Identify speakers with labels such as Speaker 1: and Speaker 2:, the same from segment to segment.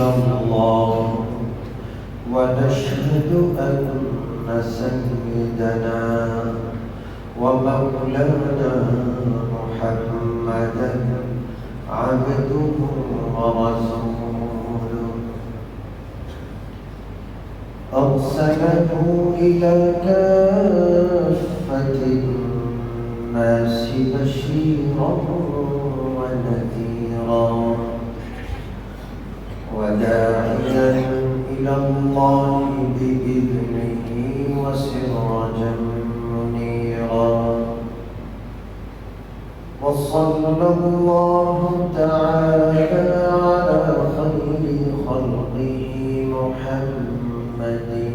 Speaker 1: الله ونشهد أن سيدنا ومولانا محمدا عبده ورسوله. أرسله إلى كافة الناس بشيرا ونذيرا. وداعيا إلى الله بإذنه وسراجا منيرا. وصلى الله تعالى على خير خلقه محمد.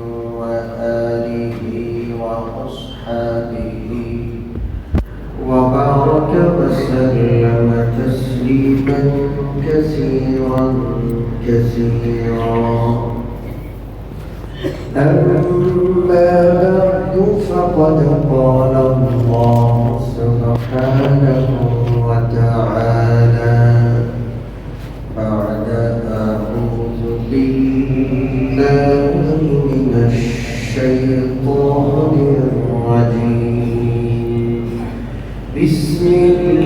Speaker 1: وسلم تسليما كثيرا كثيرا. أما بعد فقد قال الله سبحانه وتعالى بعد أعوذ بالله من الشيطان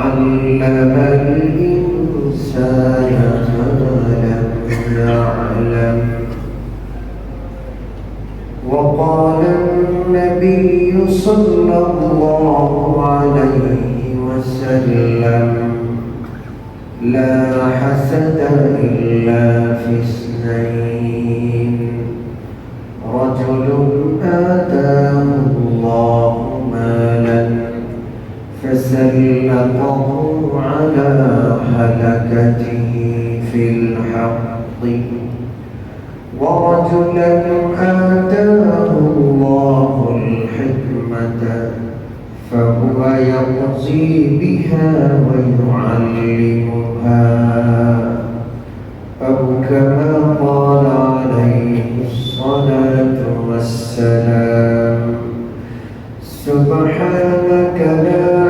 Speaker 1: علم الإنسان ما لم يعلم. وقال النبي صلى الله عليه وسلم لا حسد إلا في اثنين. رجل آتاه فسلطه على هلكته في الحق. ورجلا آتاه الله الحكمة فهو يقضي بها ويعلمها. أو كما قال عليه الصلاة والسلام سبحانك لا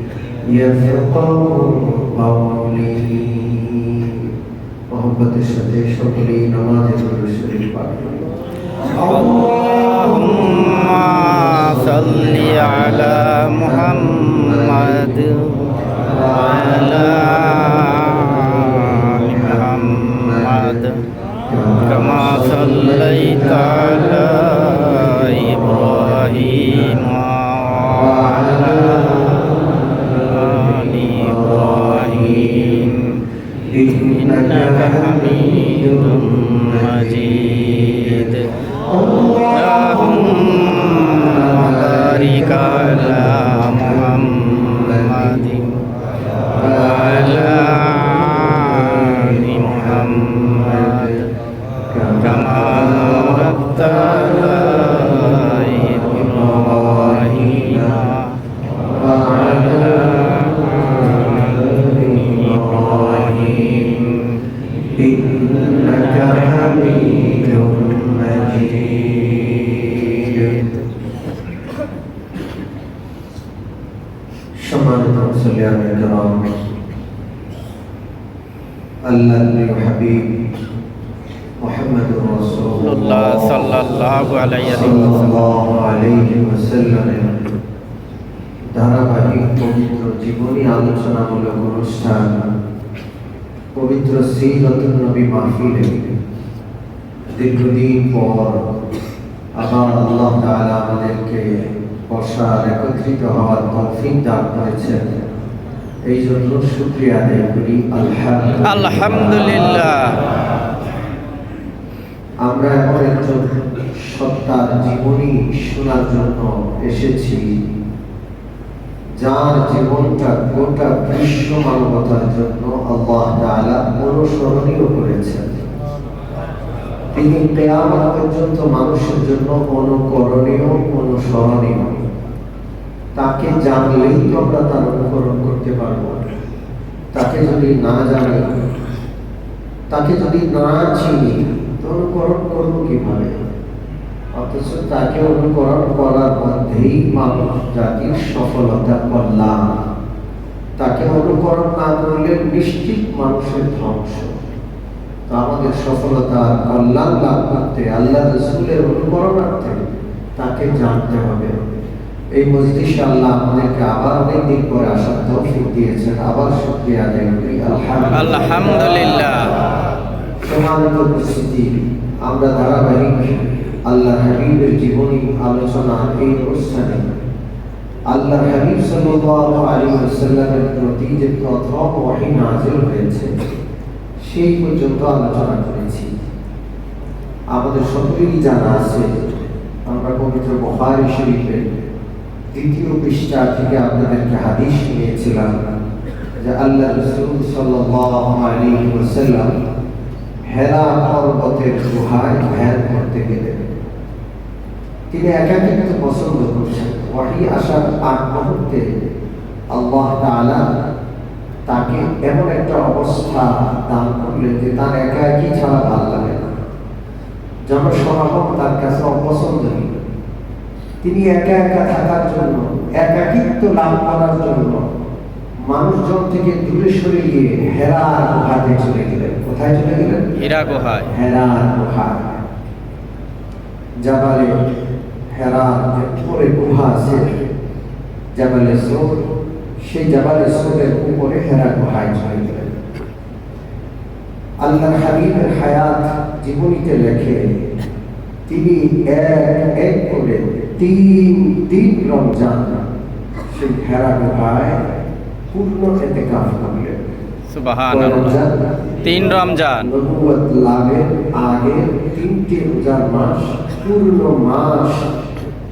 Speaker 1: মহব্বতের সাথে সকলেই নামাজের শরীর পাঠ
Speaker 2: করল সাল্লাল্লাহু আলাইহি
Speaker 1: ওয়াসাল্লামের ধারাবাহিক পবিত্র জীবনী আলোচনামূলক অনুষ্ঠান পবিত্র সিরাতুন নবী মাহফিলে। দীর্ঘদিন পর আবার আল্লাহ তাআলা আমাদেরকে বসার একত্রিত হওয়ার তৌফিক দান করেছেন। এই জন্য শুক্রিয়া আদায় করি। আলহামদুলিল্লাহ। আমরা এমন একজন সত্তার জীবনী শোনার জন্য এসেছি, যার জীবনটা গোটা বিশ্ব মানবতার জন্য আল্লাহ তাআলা অনুসরণীয় করেছেন। তিনি কেয়ামত পর্যন্ত মানুষের জন্য অনুকরণীয়, অনুসরণীয়। তাকে জানলেই তো আমরা তার অনুকরণ করতে পারব। তাকে যদি না জানি, তাকে যদি না চিনি, তো অনুকরণ করব কীভাবে? অথচ তাকে অনুকরণ করার মধ্যেই মানুষ জাতির সফলতা কল্যাণ তাকে অনুকরণ না করলে নিশ্চিত মানুষের ধ্বংস। তো আমাদের সফলতা কল্যাণ লাভ করতে আল্লাহ রসুলের অনুকরণার্থে তাকে জানতে হবে। এই মজলিসে আল্লাহ আমাদেরকে আবার অনেক দিন পরে আসার তৌফিক দিয়েছেন। আবার শুক্রিয়া আদায় করি। আলহামদুলিল্লাহ। সম্মানিত উপস্থিতি আমরা ধারাবাহিক আল্লাহ হাবিবের জীবনী আলোচনা এই অনুষ্ঠানে আল্লাহ হাবিব সাল্লাল্লাহু আলাইহি ওয়াসাল্লামের প্রতি যে প্রথম ওহী নাযিল হয়েছে, সেই পর্যন্ত আলোচনা করেছি। আমাদের সকলেরই জানা আছে, আমরা পবিত্র বুখারী শরীফের দ্বিতীয় পৃষ্ঠা থেকে আপনাদেরকে হাদিস শুনিয়েছিলাম যে আল্লাহ রসুল ওয়াসাল্লাম হেরা পর্বতের গুহায় ধ্যান করতে গেলেন। তিনি একাকিত্ব পছন্দ করছেন ওয়াহি আসার আগ মুহূর্তে আল্লাহ তাআলা তাকে এমন একটা অবস্থা দান করলেন যে তার একা একই ছাড়া ভালো লাগে না। জনসমাগম তার কাছে অপছন্দনীয়। তিনি একা একা থাকার জন্য একাকিত্ব লাভ করার জন্য মানুষজন থেকে দূরে সরে গিয়ে হেরার গুহাতে চলে গেলেন। কোথায় চলে গেলেন?
Speaker 2: হীরা গুহায়।
Speaker 1: হেরার গুহা জাবালে হেরার যে উপরে গুহা আছে জাবালে সোর সেই জাবালে সোরের উপরে হেরা গুহায় চলে গেলেন আল্লাহ হাবিবের হায়াত জীবনীতে লেখে তিনি এক এক করে তিন তিন রমজান সেই হেরা গুহায় পূর্ণ এতে কাজ করলেন
Speaker 2: তিন রমজান।
Speaker 1: লাভের আগে তিনটি রোজার মাস পূর্ণ মাস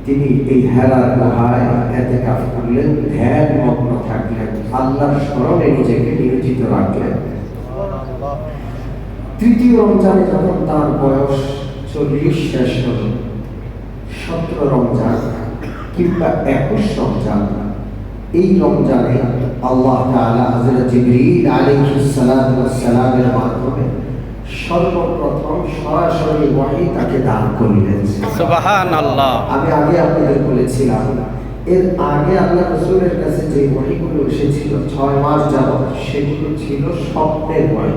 Speaker 1: তিনি এই হেরার গুহায় এতে কাজ করলেন, ধ্যান মগ্ন থাকলেন, আল্লাহর স্মরণে নিজেকে নিয়োজিত রাখলেন। তৃতীয় রমজানে যখন তার বয়স চল্লিশ শেষ হল, সতেরো রমজান কিংবা একুশ রমজান, এই রমজানে আল্লাহ আলাইহিস সালাতু ওয়াস সালামের মাধ্যমে সর্বপ্রথম সরাসরি ওহী তাকে দান করলেন। আমি আগে আপনাদের বলেছিলাম এর আগে আল্লাহ রসুলের কাছে যে বহিগুলো এসেছিল ছয় মাস যাবত সেগুলো ছিল স্বপ্নের বই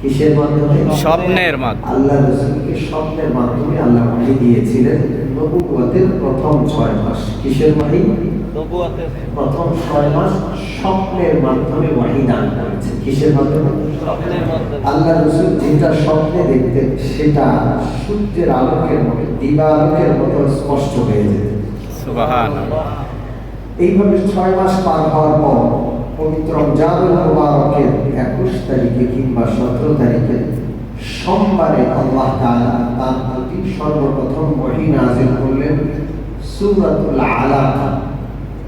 Speaker 1: কিসের মাধ্যমে?
Speaker 2: স্বপ্নের মাধ্যমে।
Speaker 1: আল্লাহ রসুলকে স্বপ্নের মাধ্যমে আল্লাহ বহি দিয়েছিলেন নবুয়াতের প্রথম ছয় মাস। কিসের বহি প্রথম ছয় মাস স্বপ্নের মাধ্যমে ওয়াহি দান করেছে। কিসের মাধ্যমে? আল্লাহ রসুল যেটা স্বপ্নে দেখতেন সেটা সূর্যের আলোকের মতো দিবা আলোকের মতো স্পষ্ট হয়ে যেত। এইভাবে ছয় মাস পার হওয়ার পর পবিত্র রমজানুল মুবারকের একুশ তারিখে কিংবা সতেরো তারিখে সোমবারে আল্লাহ তাআলা তার প্রতি সর্বপ্রথম ওহী নাযিল করলেন সূরাতুল আলাক।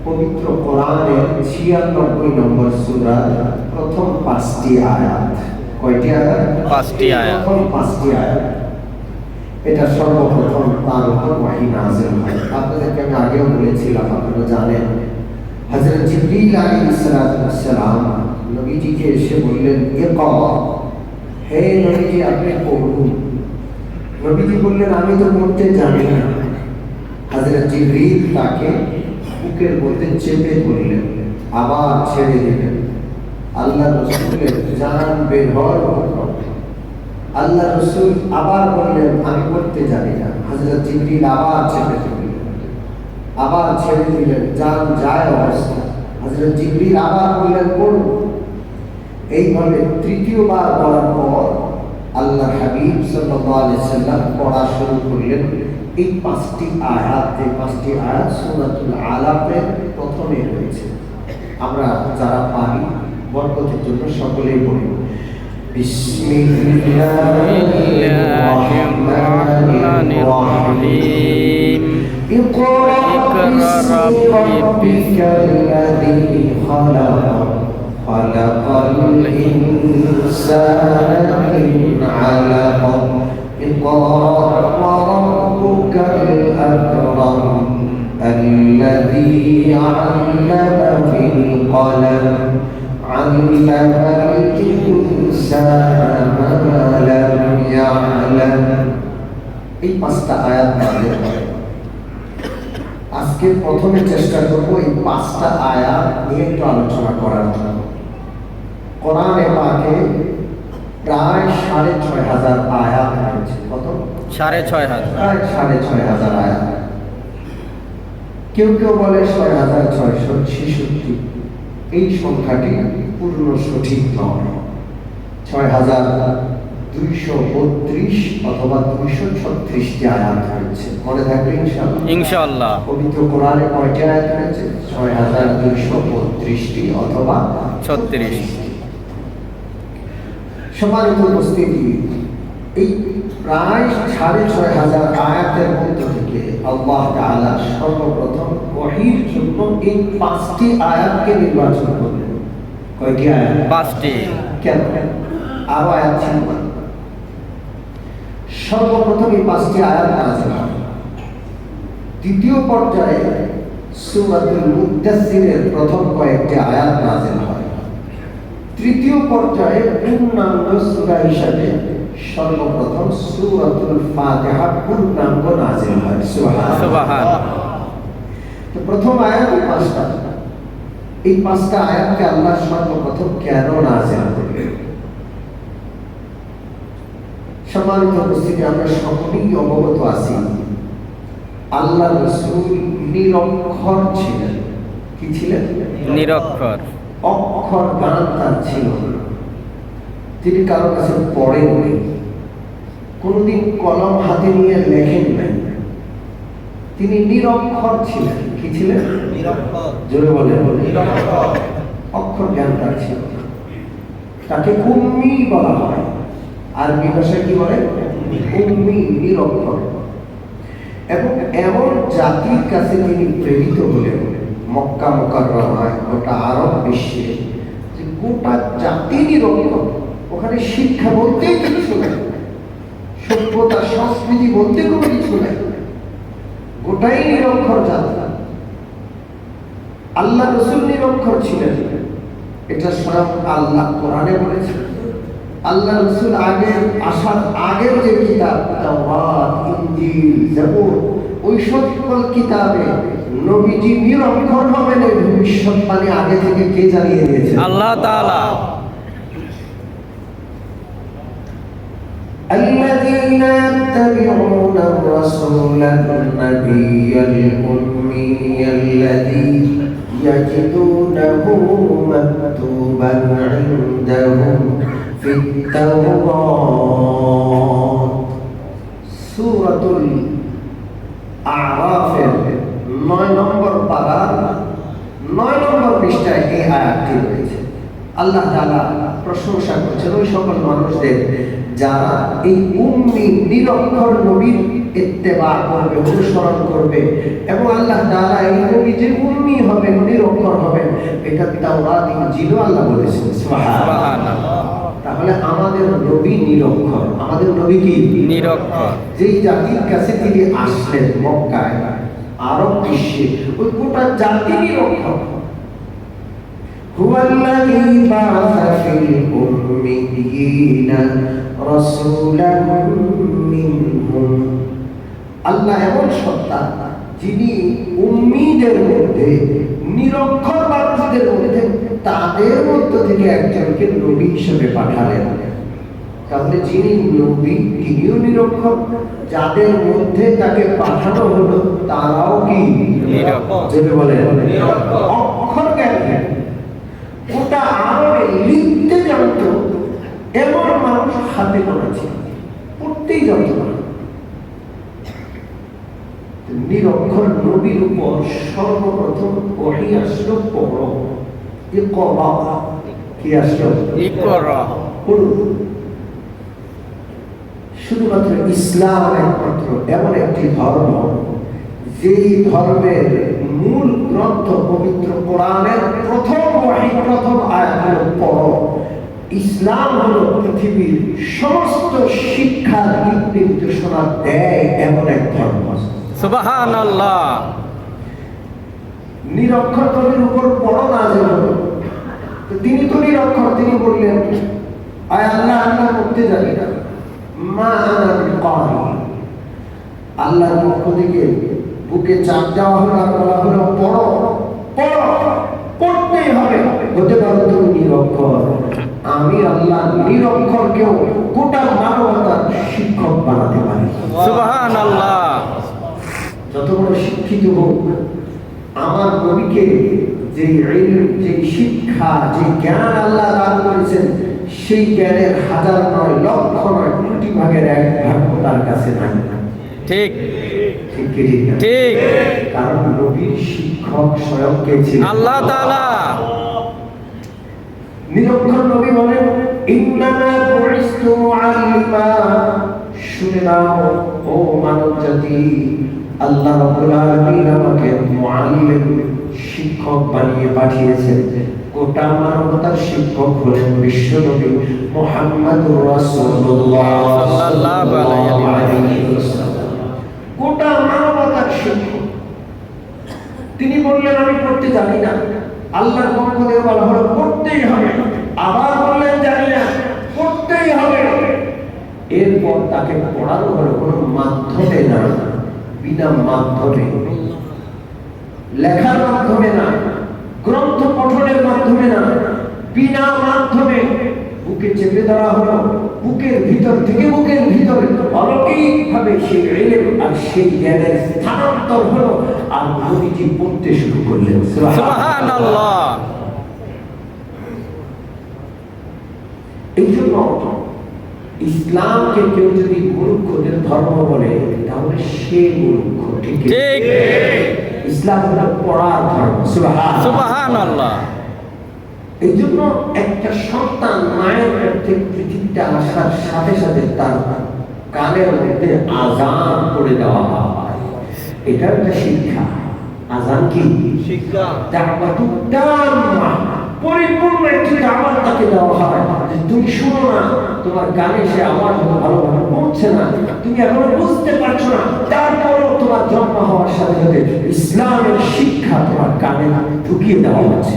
Speaker 1: পবিত্র কোরআনের ছিয়ানব্বই নম্বর সূরার প্রথম পাঁচটি আয়াত। কয়টি আয়াত?
Speaker 2: পাঁচটি আয়াত।
Speaker 1: প্রথম পাঁচটি আয়াত। এটা সর্বপ্রথম তার উপর ওয়াহি নাযিল হয়। আপনাদেরকে আমি আগেও বলেছিলাম আপনারা জানেন। হযরত জিবরিল আলাইহিস সালাম নবীজিকে এসে বললেন ইকরা হে নবীজি আপনি পড়ুন। নবীজি বললেন আমি তো পড়তে জানি না। হাজরত জিবরিল তাকে বুকের মধ্যে চেপে ধরলেন, আবার ছেড়ে দিলেন। আল্লাহ রসুলের জান বের হওয়ার আল্লাহ রসুল আবার বললেন, আমি করতে জানি না। হাজরত জিবরিল আবার চেপে ধরলেন। আবার ছেড়ে দিলেন, জান যায় অবস্থা। হাজরত জিবরিল আবার বললেন করুন এইভাবে তৃতীয়বার বলার পর আল্লাহ হাবিব সাল্লাল্লাহু আলাইহি সাল্লাম পড়া শুরু করলেন। এই পাঁচটি আয়াত যে পাঁচটি আয়াত সূরাতুল আলাপের প্রথমে রয়েছে আমরা যারা পারি বরকতের জন্য সকলেই বলি
Speaker 2: বিসমিল্লাহির
Speaker 1: اقرأ باسم ربك الذي خلق خلق الإنسان من علق اقرأ وربك الأكرم الذي علم بالقلم علم الإنسان ما لم يعلم এই পাঁচটা আয়াত নাজিল হয় আজকে প্রথমে চেষ্টা করব এই পাঁচটা আয়াত নিয়ে একটু আলোচনা করার জন্য কোরআনে পাকে প্রায় সাড়ে ছয় হাজার আয়াত রয়েছে কত
Speaker 2: সাড়ে ছয় হাজার।
Speaker 1: প্রায় সাড়ে ছয় হাজার আয়াত কেউ কেউ বলে ছয় হাজার ছয়শো ছেষট্টি। এই সংখ্যাটি পূর্ণ সঠিক নয়। ছয় হাজার দুইশো বত্রিশ অথবা দুইশো ছত্রিশটি আয়াত রয়েছে মনে থাকবে ইনশাল্লাহ
Speaker 2: ইনশাআল্লাহ।
Speaker 1: পবিত্র কোরআনে কয়টি আয়াত রয়েছে ছয় হাজার দুইশো বত্রিশটি অথবা
Speaker 2: ছত্রিশ।
Speaker 1: সম্মানিত উপস্থিতি। এই প্রায় সাড়ে ছয় হাজার আয়াতের মধ্য থেকে আল্লাহ তাআলা সর্বপ্রথম ওয়াহির জন্য এই পাঁচটি আয়াতকে নির্বাচন করলেন। কয়টি আয়াত?
Speaker 2: পাঁচটি।
Speaker 1: কেন? আরও আয়াত ছিল সর্বপ্রথম এই পাঁচটি আয়াত নাযিল হয় দ্বিতীয় পর্যায়ে সূরাতুল মুদাসসিরের প্রথম কয়েকটি আয়াত নাযিল হয়। তৃতীয় পর্যায়ে পূর্ণাঙ্গ সূরা হিসাবে সর্বপ্রথম সূরাতুল ফাতিহা পূর্ণাঙ্গ নাযিল হয়?
Speaker 2: সুবাহান
Speaker 1: তো প্রথম আয়াত পাঁচটা। এই পাঁচটা আয়াতকে আল্লাহ সর্বপ্রথম কেন নাযিল করলেন সম্মানিত উপস্থিতি আমরা সকলেই অবগত আছি আল্লাহ রসুল নিরক্ষর ছিলেন। কি ছিলেন?
Speaker 2: নিরক্ষর।
Speaker 1: অক্ষর গান তার ছিল না। তিনি কারও কাছে পড়েননি। কোনোদিন কলম হাতে নিয়ে লেখেন নাই। তিনি নিরক্ষর ছিলেন। কি ছিলেন? জোরে বলে অক্ষর জ্ঞান তার ছিল তাকে উম্মি বলা হয়। আরবি ভাষায় কি বলে? উম্মি নিরক্ষর। এবং এমন জাতির কাছে তিনি প্রেরিত হলেন মক্কা মোকাররমায় গোটা আরব বিশ্বে যে গোটা জাতি নিরক্ষর। ওখানে শিক্ষা বলতে কিছু নেই। সভ্যতা, সংস্কৃতি বলতে কোনো কিছু নেই। গোটাই নিরক্ষর জাতি। আল্লাহ রসুল নিরক্ষর ছিলেন। এটা স্বয়ং আল্লাহ কোরআনে বলেছেন। আল্লাহ রসুল আগের আসার আগের যে কিতাব ওই সকল কিতাবে নবীজি নিরক্ষর হবেন এই ভবিষ্যৎবাণী আগে থেকে কে জানিয়ে দিয়েছে
Speaker 2: আল্লাহ তাআলা।
Speaker 1: الذين يتبعون الرسول النبي الأمي الذي يجدونه مكتوبا عندهم في التوراة سورة الأعراف নয় নম্বর পাড়ার নয় নম্বর পৃষ্ঠায় এই আয়াতটি রয়েছে আল্লাহ তাআলা প্রশংসা করছেন ওই সকল মানুষদের যারা এই উম্মি নিরক্ষর নবীর ইত্তেবা করবে অনুসরণ করবে এবং আল্লাহ তাআলা এই নবী যে উম্মি হবেন নিরক্ষর হবেন এটা তাওরাত আল্লাহ বলেছেন। তাহলে আমাদের নবী নিরক্ষর আমাদের নবী কি?
Speaker 2: নিরক্ষর।
Speaker 1: যেই জাতির কাছে তিনি আসলেন মক্কায় আরব বিশ্বে ওই গোটা জাতি নিরক্ষর। هو الذي بعث في الأميين رسولا منهم আল্লাহ এমন সত্তা যিনি উম্মিদের মধ্যে নিরক্ষর মানুষদের মধ্যে তাদের মধ্য থেকে একজনকে নবী হিসেবে পাঠালেন তাহলে যিনি নবী তিনিও নিরক্ষর যাদের মধ্যে তাকে পাঠানো হলো তারাও কি
Speaker 2: নিরক্ষর।
Speaker 1: যেটা বলেন অক্ষর আরবে লিখতে জানত এমন মানুষ হাতে পড়তেই জানত না। নিরক্ষর নবীর উপর সর্বপ্রথম ওহি আসলো পড়ো কি আসলো?
Speaker 2: ইকরা
Speaker 1: পড়ুন শুধুমাত্র ইসলাম একমাত্র এমন একটি ধর্ম যেই ধর্মের মূল গ্রন্থ পবিত্র কোরআনের প্রথম ওয়াহি প্রথম আয়াত হলো পড়ো। ইসলাম হলো পৃথিবীর সমস্ত শিক্ষার দিক নির্দেশনা দেয় এমন এক ধর্ম।
Speaker 2: সুবহানাল্লাহ।
Speaker 1: নিরক্ষর কবির উপর নাজেল হলো তো তিনি তো নিরক্ষর তিনি বললেন আয় আল্লাহ আল্লাহ করতে জানি না। মা আনা আল্লাহর পক্ষ থেকে বুকে চাপ দেওয়া হলো আর বলা হলো পড়ো পড়ো পড়তেই হবে। হতে পারো তুমি নিরক্ষর। আমি আল্লাহ নিরক্ষরকেও গোটা মানবতার শিক্ষক বানাতে পারি।
Speaker 2: সুবহানাল্লাহ।
Speaker 1: যত বড় শিক্ষিত হোক আমার নবীকে যে যে শিক্ষা যে জ্ঞান আল্লাহ দান করেছেন সেই জ্ঞানের হাজার নয় লক্ষ নয় কোটি ভাগের এক ভাগ তার কাছে নাই।
Speaker 2: ঠিক।
Speaker 1: ঠিক। কারণ নবীর শিক্ষক স্বয়ং কে ছিলেন?
Speaker 2: আল্লাহ তাআলা।
Speaker 1: নিরক্ষর নবী বলেন ইন্নামা বুইস্তু মুআল্লিমা শুনে নাও ও মানব জাতি আল্লাহ রাব্বুল আলামিন আমাকে মুআল্লিম শিক্ষক বানিয়ে পাঠিয়েছেন। গোটা মানবতার শিক্ষক হলেন মুহাম্মদুর রাসূলুল্লাহ।
Speaker 2: সাল্লাল্লাহু আলাইহি
Speaker 1: ওয়াসাল্লাম। গোটা মানবতার শিক্ষক তিনি বললেন, আমি পড়তে জানি না। আল্লাহর পক্ষ থেকে বলা হলো, পড়তেই হবে। আবার বললেন, জানি না। পড়তেই হবে। এরপর তাকে পড়ানো হলো কোনো মাধ্যমে না, বিনা মাধ্যমে। লেখার মাধ্যমে না, গ্রন্থ পঠনের মাধ্যমে না, বিনা মাধ্যমে। বুকে চেপে ধরা হলো বুকের ভিতর থেকে বুকের ভিতরে অলৌকিক ভাবে সেই এলেম আর সেই জ্ঞানের স্থানান্তর হলো আর নবীজি পড়তে শুরু করলেন। এই জন্য ইসলামকে কেউ যদি মূর্খদের ধর্ম বলে তাহলে সে মূর্খ ঠিক। ইসলাম হলো পড়ার ধর্ম সুবহানাল্লাহ।
Speaker 2: সুবহানাল্লাহ।
Speaker 1: এই জন্য একটা সন্তান মায়ের পৃথিবীতে আসার সাথে সাথে তার কানের মধ্যে আজান করে দেওয়া হয়। এটা একটা শিক্ষা। আজান কি?
Speaker 2: শিক্ষা।
Speaker 1: পরিপূর্ণ একটি তাকে দেওয়া হয়। যে তুমি শুনো না তোমার গানে সে আওয়াজ ভালোভাবে পৌঁছে না। তুমি এখনও বুঝতে পারছ না। তারপরও তোমার জন্ম হওয়ার সাথে সাথে ইসলামের শিক্ষা তোমার কানে ঢুকিয়ে দেওয়া হচ্ছে।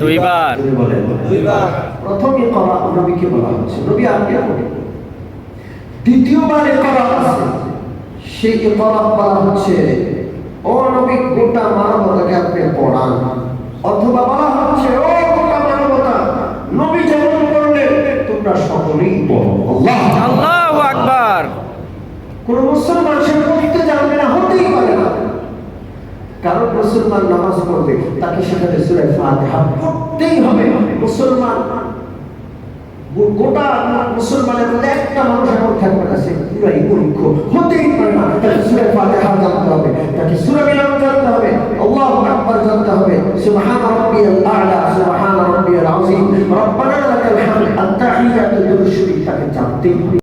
Speaker 1: দুইবার। যদি বলেন
Speaker 2: দুইবার।
Speaker 1: প্রথম ইকরা নবীকে বলা হচ্ছে। নবী আপনি দ্বিতীয়বার ইকরা আছে। সেই ইকরা বলা হচ্ছে ও নবী গোটা মানবতাকে আপনি পড়ান। অথবা বলা হচ্ছে ও গোটা মানবতা নবী যেমন করলেন তোমরা সকলেই পড়ো। আল্লাহ
Speaker 2: আকবার।
Speaker 1: কোন মুসলমান সে পড়তে জানবে না হতেই পারে না। কারণ মুসলমান পড়বে তাকে সেখানে সূরা ফাতিহা পড়তেই হবে। মুসলমান, গোটা মুসলমানের মধ্যে একটা মানুষ এমন থাকবে না, সে পুরাই মূর্খ। হতেই পারে না, তাকে সূরা ফাতিহা জানতে হবে, তাকে সূরা মিলান জানতে হবে, আল্লাহু আকবার জানতে হবে, সুবহান রাব্বিয়াল আ'লা, সুবহান রাব্বিয়াল আযীম, রব্বানা লাকাল হামদ আত-তাহিয়াতু তাকে জানতেই হবে।